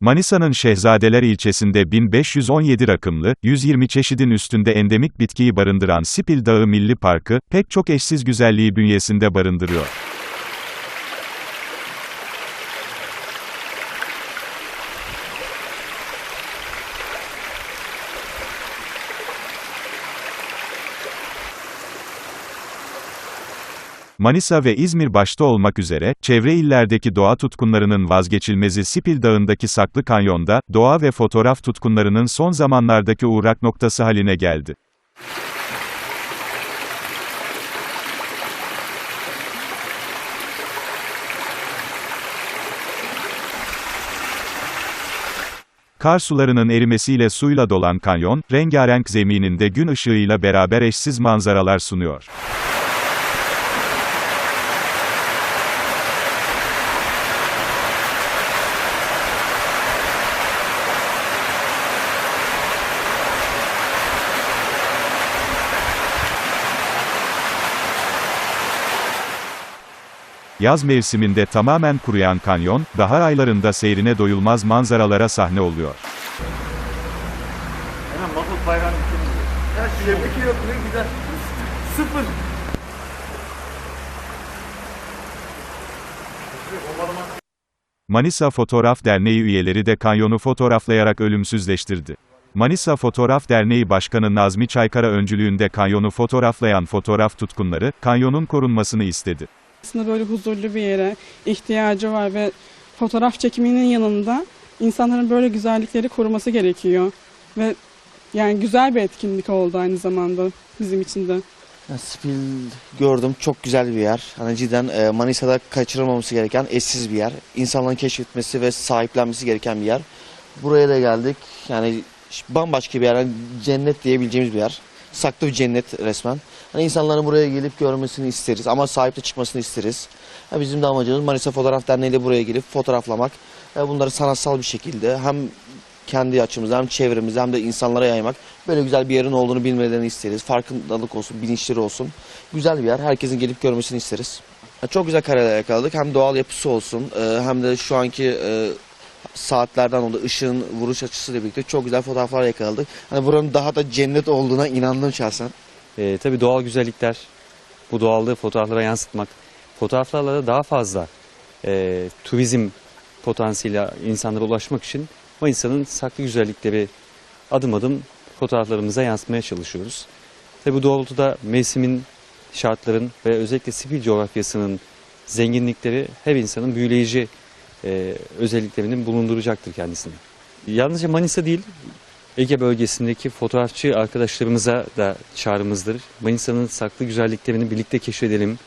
Manisa'nın Şehzadeler ilçesinde 1517 rakımlı, 120 çeşidin üstünde endemik bitkiyi barındıran Sipil Dağı Milli Parkı, pek çok eşsiz güzelliği bünyesinde barındırıyor. Manisa ve İzmir başta olmak üzere, çevre illerdeki doğa tutkunlarının vazgeçilmezi Sipil Dağı'ndaki Saklı Kanyon'da, doğa ve fotoğraf tutkunlarının son zamanlardaki uğrak noktası haline geldi. Kar sularının erimesiyle suyla dolan kanyon, rengarenk zemininde gün ışığıyla beraber eşsiz manzaralar sunuyor. Yaz mevsiminde tamamen kuruyan kanyon, bahar aylarında seyrine doyulmaz manzaralara sahne oluyor. Hemen mahmut bayrağını bitirdim. Ya şuradaki yok ne güzel. Sıfır. Manisa Fotoğraf Derneği üyeleri de kanyonu fotoğraflayarak ölümsüzleştirdi. Manisa Fotoğraf Derneği Başkanı Nazmi Çaykara öncülüğünde kanyonu fotoğraflayan fotoğraf tutkunları, kanyonun korunmasını istedi. Aslında böyle huzurlu bir yere ihtiyacı var ve fotoğraf çekiminin yanında insanların böyle güzellikleri koruması gerekiyor. Ve yani güzel bir etkinlik oldu aynı zamanda bizim için de. Spil gördüm çok güzel bir yer. Hani cidden e, Manisa'da kaçırılmaması gereken eşsiz bir yer. İnsanların keşfetmesi ve sahiplenmesi gereken bir yer. Buraya da geldik. Yani bambaşka bir yer. Hani cennet diyebileceğimiz bir yer. Saklı bir cennet resmen. Hani insanların buraya gelip görmesini isteriz ama sahip de çıkmasını isteriz. Ha, bizim de amacımız Manisa Fotoğraf Derneği ile buraya gelip fotoğraflamak. E, bunları sanatsal bir şekilde hem kendi açımızdan hem çevremizde hem de insanlara yaymak. Böyle güzel bir yerin olduğunu bilmelerini isteriz. Farkındalık olsun, bilinçleri olsun. Güzel bir yer. Herkesin gelip görmesini isteriz. Çok güzel kareler yakaladık. Hem doğal yapısı olsun e, hem de şu anki e, saatlerden oldu ışığın vuruş açısıyla birlikte çok güzel fotoğraflar yakaladık. Hani buranın daha da cennet olduğuna inandım şahsen. E, tabii doğal güzellikler, bu doğallığı fotoğraflara yansıtmak, fotoğraflarla da daha fazla e, turizm potansiyeli insanlara ulaşmak için Manisa'nın saklı güzellikleri adım adım fotoğraflarımıza yansıtmaya çalışıyoruz. Tabii bu doğrultuda mevsimin, şartların ve özellikle sivil coğrafyasının zenginlikleri her insanın büyüleyici e, özelliklerinin bulunduracaktır kendisini. Yalnızca Manisa değil, Ege bölgesindeki fotoğrafçı arkadaşlarımıza da çağrımızdır. Manisa'nın saklı güzelliklerini birlikte keşfedelim.